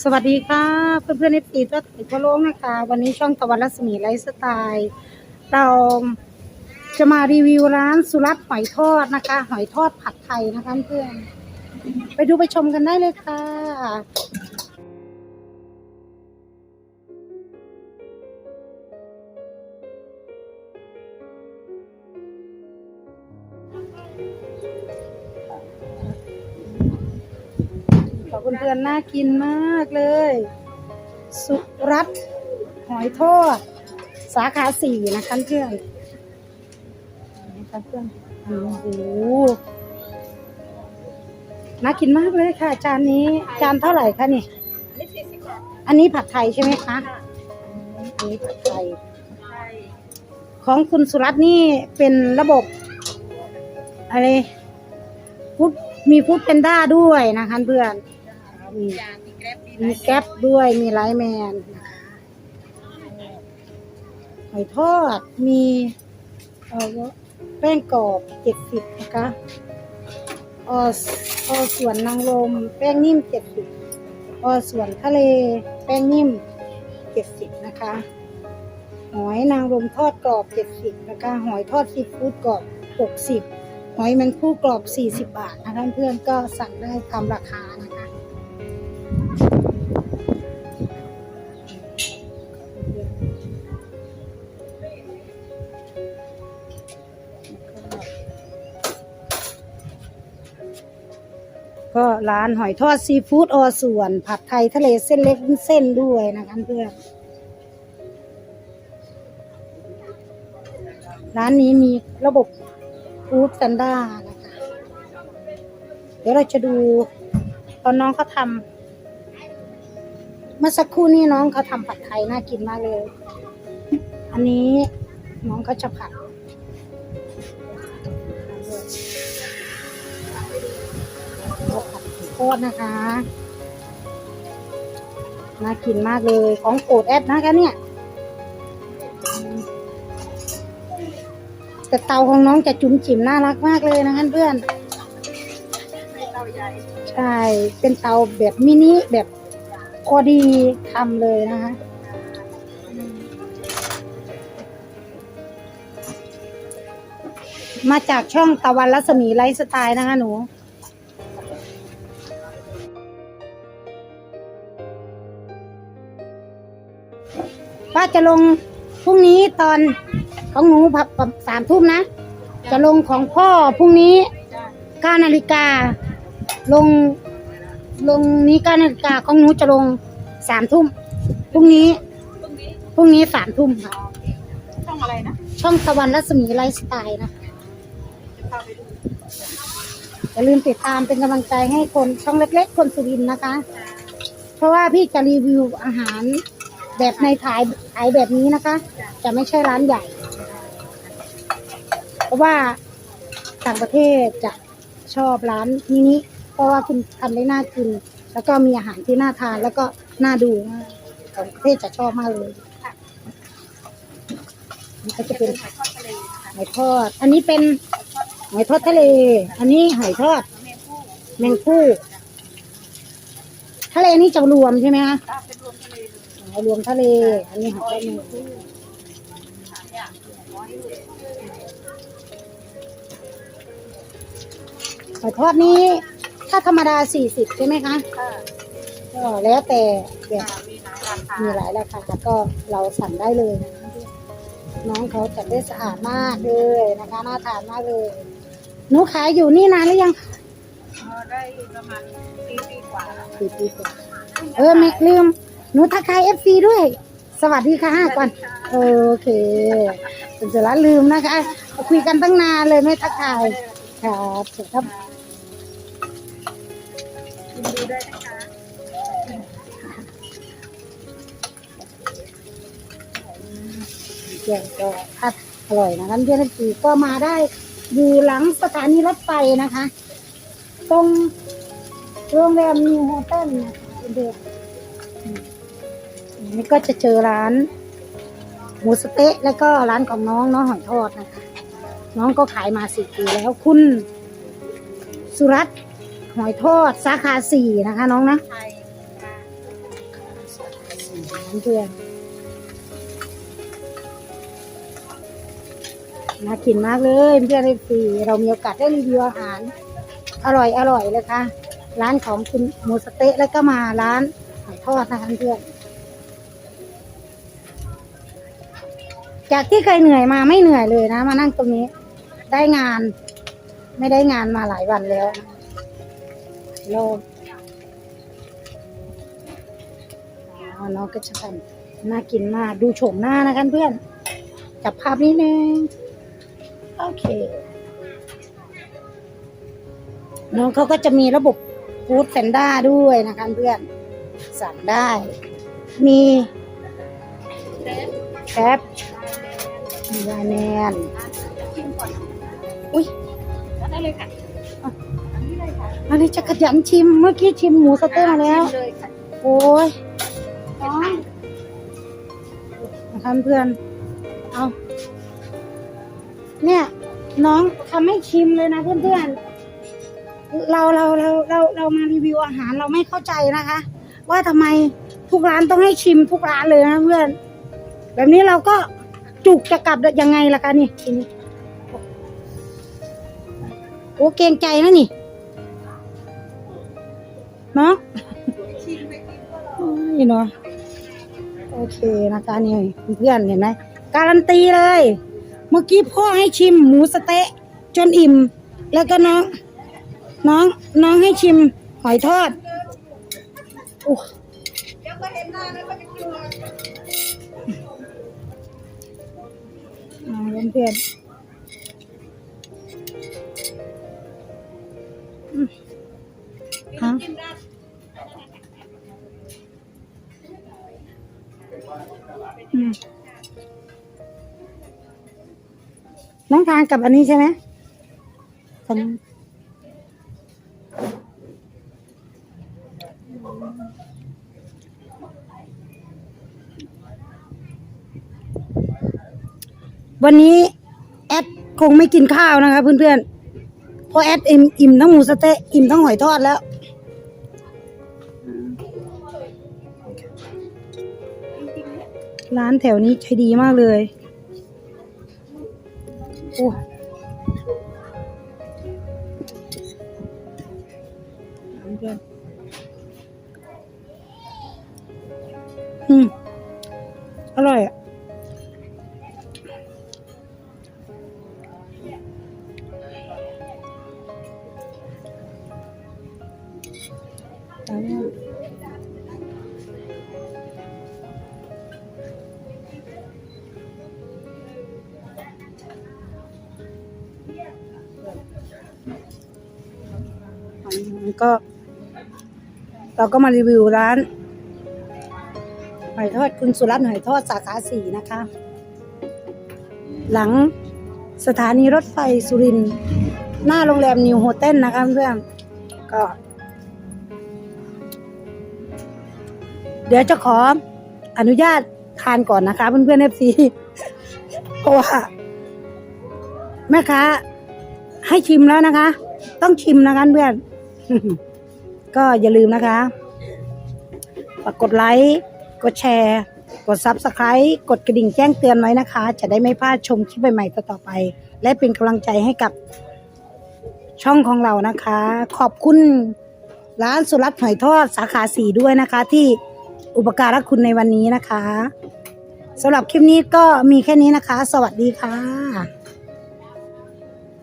สวัสดีค่ะเพื่อนเพื่อนๆเอฟซีทั่วทั่วโลกนะคะ วันนี้ช่องตะวันรัศมีไลฟ์สไตล์เราจะมารีวิวร้านสุรัตหอยทอดนะคะ หอยทอดผัดไทยนะคะเพื่อนไปดูไปชมกันได้เลยค่ะ ขอบคุณเพื่อนๆน่ากินมากเลย สุรัตหอยทอดสาขาสี่นะคะเพื่อนนะคะเพื่อนโอ้โหน่ากินมากเลยค่ะ จานนี้จานเท่าไหร่คะนี่อันนี้ผัดไทยใช่ไหมคะอันนี้ผัดไทยของคุณสุรัตน์นี่เป็นระบบอะไรฟุตมีฟุตเป็นด้าด้วยนะคะเพื่อน มีมีแก๊ปด้วยมีไลท์แมนนะคะหอยทอดมีเอ่อแป้งกรอบเจ็ดสิบนะคะออสออส่วนนางรมแป้งนิ่มเจ็ดสิบออส่วนทะเลแป้งนิ่มเจ็ดสิบนะคะหอยนางรมทอดกรอบเจ็ดสิบนะคะหอยทอดซีฟู้ดกรอบหกสิบหอยแมงคู่กรอบสี่สิบบาทนะคะเพื่อนๆก็สั่งได้ตามราคานะคะ ก็ร้านหอยทอดซีฟู้ดอส่วน ผัดไทยทะเลเส้นเล็กเส้นด้วยนะคะเพื่อนร้านนี้มีระบบฟู้ดแซนด้านะคะ เดี๋ยวเราจะดูตอนน้องเขาทำ มื่อสักครู่นี้น้องเขาทำผัดไทยน่ากินมากเลย อันนี้น้องเขาจะผัดข้าผัดโพดนะคะ น่ากินมากเลยของโปรดแอดนะคะเนี่ย แต่เตาของน้องจะจุ๋มจิ๋มน่ารักมากเลยนะคะเพื่อน ใช่ เป็นเตาแบบมินิแบบ พอดีทำเลยนะคะมาจากช่องตะวันรัศมีไลฟ์สไตล์นะคะหนูว่าจะลงพรุ่งนี้ตอนของหนูผับสามทุ่มนะ จะลงของพ่อพรุ่งนี้เก้านาฬิกาลง ลงนี้เก้านาฬิกาของหนูจะลงสามทุ่มพรุ่งนี้ตรงนี้พรุ่งนี้สามทุ่มค่ะ ช่องอะไรนะช่องตะวันรัศมีไลฟ์สไตล์นะคะจะพาไปดูอย่าลืมติดตามเป็นกำลังใจให้คนช่องเล็กๆ คนสุรินทร์นะคะ เพราะว่าพี่จะรีวิวอาหารแบบในถ่ายถ่ายแบบนี้นะคะ จะไม่ใช่ร้านใหญ่ เพราะว่าต่างประเทศจะชอบร้านนี้ เพราะว่าคุณทำได้น่ากิน แล้วก็มีอาหารที่น่าทานแล้วก็น่าดูมากต่างประเทศจะชอบมากเลยนี่ก็จะเป็นหอยทอดทะเลหอยทอด อันนี้เป็นหอยทอดทะเล อันนี้หอยทอดแมงคู่ทะเลนี่จะรวมใช่ไหมคะเป็นรวมทะเลเลยรวมทะเล อันนี้หอยทอดแมงคู่หอยทอดนี้ ถ้าธรรมดาสี่สิบใช่ไหมคะค่ะก็แล้วแต่แบบมีหลายราคามีหลายราคาก็เราสั่งได้เลยนะคะน้องเขาจัดได้สะอาดมากเลยนะคะน่าทานมากเลยหนูขายอยู่นี่นานหรือยังคะเออได้ประมาณปีปีกว่าแล้วสี่ปีกว่าเออไม่ลืมหนูทักทายเอฟซีด้วย สวัสดีค่ะก่อนโอเคเป็นเสร็จแล้วลืมนะคะ คุยกันตั้งนานเลยไม่ทักทายครับครับ ยินดีด้วยนะคะเกี่ยวก็พัดอร่อยนะคะเพื่อนสีก็มาได้อยู่หลังสถานีรถไฟนะคะ ตรงโรงแรมนิวโฮเทลนะคะเด็กนี่ก็จะเจอร้านหมูสเต๊ะแล้วก็ร้านของน้องน้องหอยทอดนะคะ น้องก็ขายมาสี่ปีแล้วคุณสุรัตน์ หอยทอดสาขาสี่นะคะ น้องนะไทยค่ะเพื่อนน่ากินมากเลยเพื่อนฟรีเรามีโอกาสได้รีวิวอาหาร อร่อยอร่อยเลยค่ะ ร้านของคุณหมูสเต๊ะแล้วก็มาร้านหอยทอดนะคะเพื่อนจากที่เคยเหนื่อยมาไม่เหนื่อยเลยนะ มานั่งตรงนี้ ได้งาน ไม่ได้งานมาหลายวันแล้ว อ๋อน้องก็จะทำน่ากินมากดูโฉมหน้านะคะเพื่อนจับภาพนิดนึงโอเค น้องเขาก็จะมีระบบฟู้ดแพนด้าด้วยนะคะเพื่อน สั่งได้ มีแคปมีลแมนนอุ้ยได้เลยค่ะ อันนี้จะขยันชิมเมื่อกี้ชิมหมูสะเต๊ะมาแล้ว โอ้ยน้องนะคะเพื่อน เอาเนี่ย น้องทำให้ชิมเลยนะเพื่อนๆ เราเราเราเราเรามารีวิวอาหารเราไม่เข้าใจนะคะ ว่าทำไมทุกร้านต้องให้ชิมทุกร้านเลยนะเพื่อน แบบนี้เราก็จุกจะกลับยังไงล่ะคะนี่ทีนี้โอ้เกรงใจนะนี่ เนาะชิมไปกินก็รอโอ้ยเนาะโอเคนะคะนี่เพื่อนเห็นไหมการันตีเลย เมื่อกี้พ่อให้ชิมหมูสะเต๊ะจนอิ่ม แล้วก็น้อง น้องน้องให้ชิมหอยทอดโอ้เดี๋ยวก็เห็นหน้าแล้วก็จะกลัวอ่าเพื่อน น้องทานกับอันนี้ใช่ไหมทานวันนี้แอดคงไม่กินข้าวนะคะเพื่อนๆ เพราะแอดอิ่มอิ่มทั้งหมูสะเต๊ะอิ่มทั้งหอยทอดแล้ว ร้านแถวนี้ใจดีมากเลย โอ้อืมอร่อย ก็ เราก็มารีวิวร้านหอยทอดคุณสุรัตน์หอยทอดสาขาสี่นะคะ หลังสถานีรถไฟสุรินทร์หน้าโรงแรมนิวโฮเทลนะคะเพื่อนก็ เดี๋ยวจะขออนุญาตทานก่อนนะคะ เพื่อนๆเอฟซีเพราะว่าแม่ค้าให้ชิมแล้วนะคะ ต้องชิมนะคะเพื่อน ก็อย่าลืมนะคะฝากกดไลค์กดแชร์ กด Subscribe กดกระดิ่งแจ้งเตือนไว้นะคะ จะได้ไม่พลาดชมคลิปใหม่ๆต่อๆไป และเป็นกำลังใจให้กับช่องของเรานะคะ ขอบคุณร้านสุรัตน์หอยทอดสาขาสี่ด้วยนะคะ ที่อุปการะคุณในวันนี้นะคะสำหรับคลิปนี้ก็มีแค่นี้นะคะ สวัสดีค่ะ